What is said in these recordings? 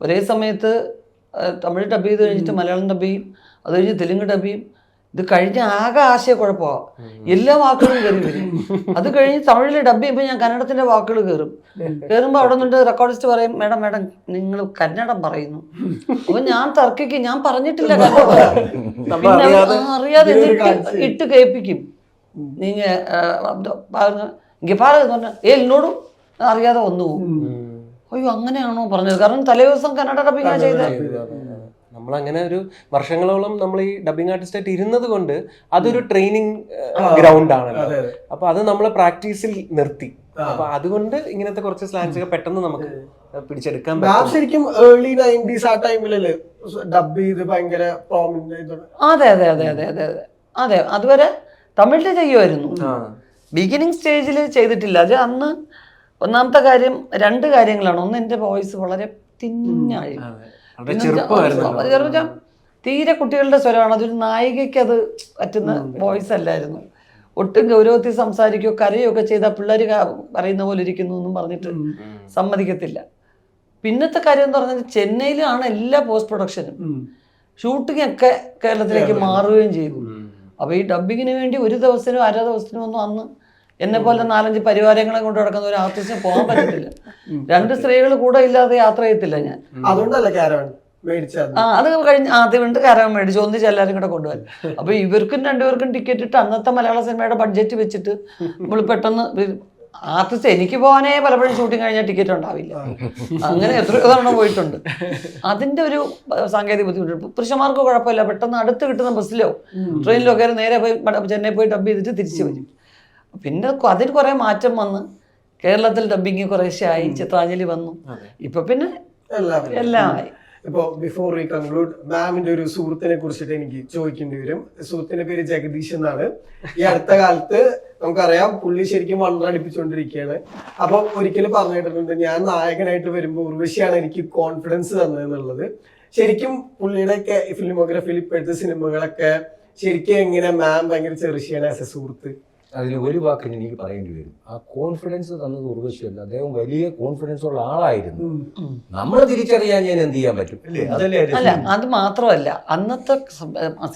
ഒരേ സമയത്ത് തമിഴ് ഡബ് ചെയ്ത് കഴിഞ്ഞിട്ട് മലയാളം ഡബ് ചെയ്യും അത് കഴിഞ്ഞ് തെലുങ്ക് ഡബ് ചെയ്യും. ഇത് കഴിഞ്ഞ ആകെ ആശയക്കുഴപ്പമാണ് എല്ലാ വാക്കുകളും കയറി വരും. അത് കഴിഞ്ഞ് തമിഴിൽ ഡബ് ചെയ്യുമ്പോൾ ഞാൻ കന്നഡത്തിന്റെ വാക്കുകൾ കയറും കയറുമ്പോൾ അവിടെ നിന്നിട്ട് റെക്കോർഡിസ്റ്റ് പറയും മേഡം മേഡം നിങ്ങൾ കന്നഡം പറയുന്നു. അപ്പൊ ഞാൻ തർക്കിക്കും ഞാൻ പറഞ്ഞിട്ടില്ല അറിയാതെ ഇട്ട് കേൾപ്പിക്കും. നീങ്ങ ഇങ്ങനെ പാരുക എന്ന് പറഞ്ഞാൽ ഏ എന്നോടും അറിയാതെ വന്നു പോകും അയ്യോ അങ്ങനെയാണോ പറഞ്ഞത്? കാരണം തലേ തലേദിവസം കന്നഡ ഡബിങ്ങാ ചെയ്തത്. നമ്മളങ്ങനെ ഒരു വർഷങ്ങളോളം നമ്മൾ ഈ ഡബിങ് ആർട്ടിസ്റ്റായിട്ട് ഇരുന്നത് കൊണ്ട് അതൊരു ട്രെയിനിങ് ഗ്രൗണ്ട് ആണല്ലോ അതെ അപ്പൊ അത് നമ്മൾ പ്രാക്ടീസിൽ നിർത്തി. അപ്പൊ അതുകൊണ്ട് ഇങ്ങനത്തെ കുറച്ച് സ്ലാങ്സ് ഒക്കെ പെട്ടെന്ന് നമുക്ക് പിടിച്ചെടുക്കാൻ പറ്റും. ശരിക്കും ഏർലി നയന്റീസ് ആ ടൈമിലല്ലേ ഡബ് ചെയ്ത് ഭയങ്കര അതെ അതെ അതെ അതെ അതെ അതെ. അതെ അതുവരെ തമിഴിൽ ചെയ്യുമായിരുന്നു. ബിഗിനിങ് സ്റ്റേജിൽ ചെയ്തിട്ടില്ല. അത് അന്ന് ഒന്നാമത്തെ കാര്യം രണ്ട് കാര്യങ്ങളാണ്. ഒന്ന് എന്റെ വോയിസ് വളരെ തിന്നായി തീരെ കുട്ടികളുടെ സ്വരമാണ്. അതൊരു നായികയ്ക്ക് അത് പറ്റുന്ന വോയിസ് അല്ലായിരുന്നു. ഒട്ടും ഗൗരവത്തിൽ സംസാരിക്കുകയോ കരയോ ഒക്കെ ചെയ്താൽ പിള്ളേർ പറയുന്ന പോലെ ഇരിക്കുന്നു എന്നും പറഞ്ഞിട്ട് സമ്മതിക്കത്തില്ല. പിന്നത്തെ കാര്യം എന്ന് പറഞ്ഞാൽ ചെന്നൈയിലാണ് എല്ലാ പോസ്റ്റ് പ്രൊഡക്ഷനും ഷൂട്ടിംഗ് ഒക്കെ കേരളത്തിലേക്ക് മാറുകയും ചെയ്തു. അപ്പോൾ ഈ ഡബിങ്ങിന് വേണ്ടി ഒരു ദിവസത്തിനും അര ദിവസത്തിനും ഒന്നും അന്ന് എന്നെ പോലെ നാലഞ്ച് പരിവാരങ്ങളെ കൊണ്ട് നടക്കുന്ന ഒരു ആർട്ടിസ്റ്റ് പോകാൻ പറ്റത്തില്ല. രണ്ട് സ്ത്രീകൾ കൂടെ ഇല്ലാതെ യാത്ര ചെയ്യത്തില്ല ഞാൻ. അതുകൊണ്ടല്ല ആ അത് കഴിഞ്ഞ് ആദ്യം കൊണ്ട് കാരണം മേടിച്ചു. ഒന്നിച്ച് എല്ലാവരും കൂടെ കൊണ്ടുപോകാൻ അപ്പൊ ഇവർക്കും രണ്ടുപേർക്കും ടിക്കറ്റ് ഇട്ട് അന്നത്തെ മലയാള സിനിമയുടെ ബഡ്ജറ്റ് വെച്ചിട്ട് നമ്മൾ പെട്ടെന്ന് ആർട്ടിസ്റ്റ് എനിക്ക് പോകാനേ പലപ്പോഴും ഷൂട്ടിങ് കഴിഞ്ഞാൽ ടിക്കറ്റ് ഉണ്ടാവില്ല. അങ്ങനെ എത്രയോ തവണ പോയിട്ടുണ്ട്. അതിന്റെ ഒരു സാങ്കേതിക ബുദ്ധിമുട്ട്. പുരുഷന്മാർക്ക് കുഴപ്പമില്ല. പെട്ടെന്ന് അടുത്ത് കിട്ടുന്ന ബസ്സിലോ ട്രെയിനിലോ കയറി നേരെ പോയി ചെന്നൈ പോയി ഡബ് ചെയ്തിട്ട് തിരിച്ചു വരും. പിന്നെ അതിൽ കുറെ മാറ്റം വന്ന്. കേരളത്തിൽ ഡബിങ് കുറേശ്ശെ ആയി ചിത്രാഞ്ജലി വന്നു. ഇപ്പൊ പിന്നെ എല്ലാവരും. എല്ലാം ആയി ഇപ്പോ ബിഫോർ വി കൺക്ലൂഡ് മാമിന്റെ ഒരു സുഹൃത്തിനെ കുറിച്ചിട്ട് എനിക്ക് ചോദിക്കേണ്ടി വരും. സുഹൃത്തിന്റെ പേര് ജഗദീഷ് എന്നാണ്. ഈ അടുത്ത കാലത്ത് നമുക്കറിയാം പുള്ളി ശരിക്കും വണ്ണടിപ്പിച്ചുകൊണ്ടിരിക്കുകയാണ് അപ്പൊ ഒരിക്കലും പറഞ്ഞിട്ടുണ്ട് ഞാൻ നായകനായിട്ട് വരുമ്പോൾ ഉർവശിയാണ് എനിക്ക് കോൺഫിഡൻസ് തന്നതെന്നുള്ളത് ശരിക്കും പുള്ളിയുടെ ഫിലിമോഗ്രഫിയിൽ ഇപ്പോഴത്തെ സിനിമകളൊക്കെ ശരിക്കും എങ്ങനെ മാം ഭയങ്കര ചെറുശിയാണ് ആസ് എ സുഹൃത്ത്? അതിൽ ഒരു വാക്കിന് എനിക്ക് പറയേണ്ടി വരും. ആ കോൺഫിഡൻസ് തന്നത് ഉർവശിയല്ല. അദ്ദേഹം വലിയ കോൺഫിഡൻസ് ഉള്ള ആളായിരുന്നു. നമ്മൾ തിരിച്ചറിയാൻ ഞാൻ എന്ത് ചെയ്യാൻ പറ്റും? അല്ലേ? അല്ല അത് മാത്രമല്ല അന്നത്തെ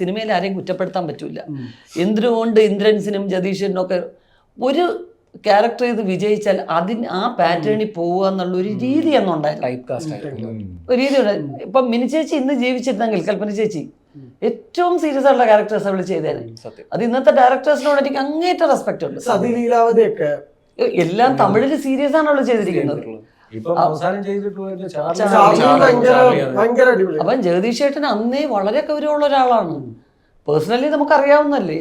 സിനിമയിൽ ആരെയും കുറ്റപ്പെടുത്താൻ പറ്റൂല. എന്തിനുകൊണ്ട് ഇന്ദ്രൻസിനും ജതീഷിനും ഒക്കെ ഒരു ക്യാരക്ടർ ചെയ്ത് വിജയിച്ചാൽ അതിന് ആ പാറ്റേണിൽ പോവുക എന്നുള്ള ഒരു രീതി അന്നുണ്ടായിരുന്നു ടൈപ്പ് കാസ്റ്റ് ആയിരുന്നു ഒരു രീതി ഉണ്ട് ഇപ്പൊ മിനി ചേച്ചി ഇന്ന് ജീവിച്ചിരുന്നെങ്കിൽ കൽപ്പന ചേച്ചി ഏറ്റവും സീരിയസ് ആയിട്ടുള്ള ക്യാരക്ടേഴ്സ് അവൾ ചെയ്തേനെ. സത്യം. അത് ഇന്നത്തെ ഡയറക്ടേഴ്സിനോട് എനിക്ക് അങ്ങേറ്റ റെസ്പെക്ട് ഉണ്ട്. സതി ലീലാവതിയൊക്കെ എല്ലാം തമിഴിൽ സീരിയസ് ആണ് അവൾ ചെയ്തിരിക്കുന്നത്. അപ്പം ജഗദീഷ് ചേട്ടൻ അന്നേ വളരെ ഗൗരവമുള്ള ഒരാളാണ്. പേഴ്സണലി നമുക്കറിയാവുന്നല്ലേ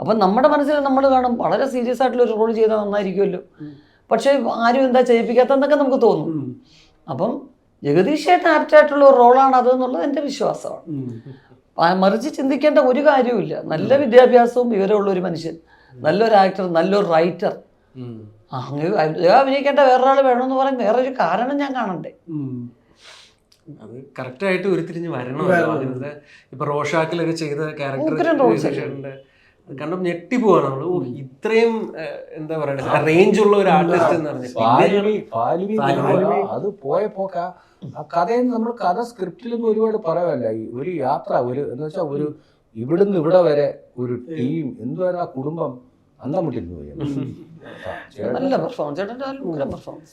അപ്പം നമ്മുടെ മനസ്സിൽ നമ്മൾ കാണും വളരെ സീരിയസ് ആയിട്ടുള്ള ഒരു റോൾ ചെയ്താൽ നന്നായിരിക്കുമല്ലോ. പക്ഷെ ആരും എന്താ ചെയ്യിപ്പിക്കാത്തെന്നൊക്കെ നമുക്ക് തോന്നും. അപ്പം ജഗദീഷ് ചേട്ടൻ ആപ്റ്റായിട്ടുള്ള ഒരു റോളാണ് അത് എന്നുള്ളത് എന്റെ വിശ്വാസമാണ്. മറിച്ച് ചിന്തിക്കേണ്ട ഒരു കാര്യവുമില്ല. നല്ല വിദ്യാഭ്യാസവും വിവരമുള്ള ഒരു മനുഷ്യൻ. നല്ലൊരു ആക്ടർ നല്ലൊരു റൈറ്റർ. അങ്ങനെ അഭിനയിക്കേണ്ട വേറൊരാൾ വേണമെന്ന് പറയാൻ വേറൊരു കാരണം ഞാൻ കാണണ്ടേ? അത് കറക്റ്റ് ആയിട്ട് ഉരുത്തിരിഞ്ഞ് വരണമല്ലോ അങ്ങനത്തെ ഇപ്പൊ റോഷാക്കിലൊക്കെ ചെയ്ത ക്യാരക്ടർ കണ്ടും ഞെട്ടി പോവാണ് നമ്മൾ. ഓ ഇത്രയും എന്താ പറയുക റേഞ്ച് ഉള്ള ഒരു ആർട്ടിസ്റ്റ് എന്ന് ഫാലിമി. അത് പോയ പോക്ക. ആ കഥയിൽ നമ്മൾ കഥ സ്ക്രിപ്റ്റിലൊന്നും ഒരുപാട് പറയാമല്ല ഈ ഒരു യാത്ര ഒരു എന്ന് വെച്ചാൽ ഒരു ഇവിടുന്ന് ഇവിടെ വരെ ഒരു ടീം എന്തുവരെ ആ കുടുംബം അന്തം പോയി. നല്ല പെർഫോമൻസ് ചേട്ടന്റെ പെർഫോമൻസ്